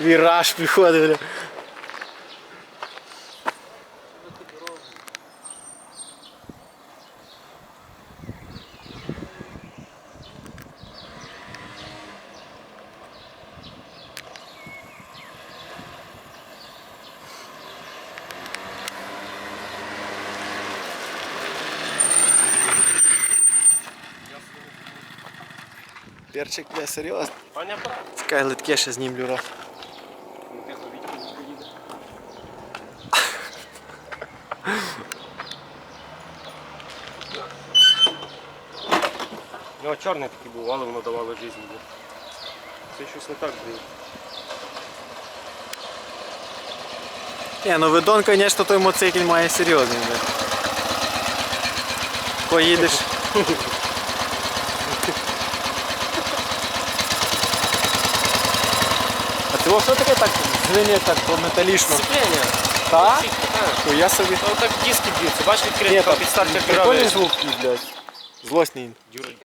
Віраж приходить, Перчик, бля, серйозно. Понятно? Чекай, литке ще знімлю раз. Нього чорний такий був, але воно давало життя. Це щось не так було. Ні, ну видон, звісно, той моцикль має серйозний. Поїдеш. А ти що таке так звине так по металічно? Сцеплення. Так. То я собі. Ну так диски б'ються, бачиш, Ні, відкрити так, під стартер прикольний звук, блядь. Злосний. Дюр-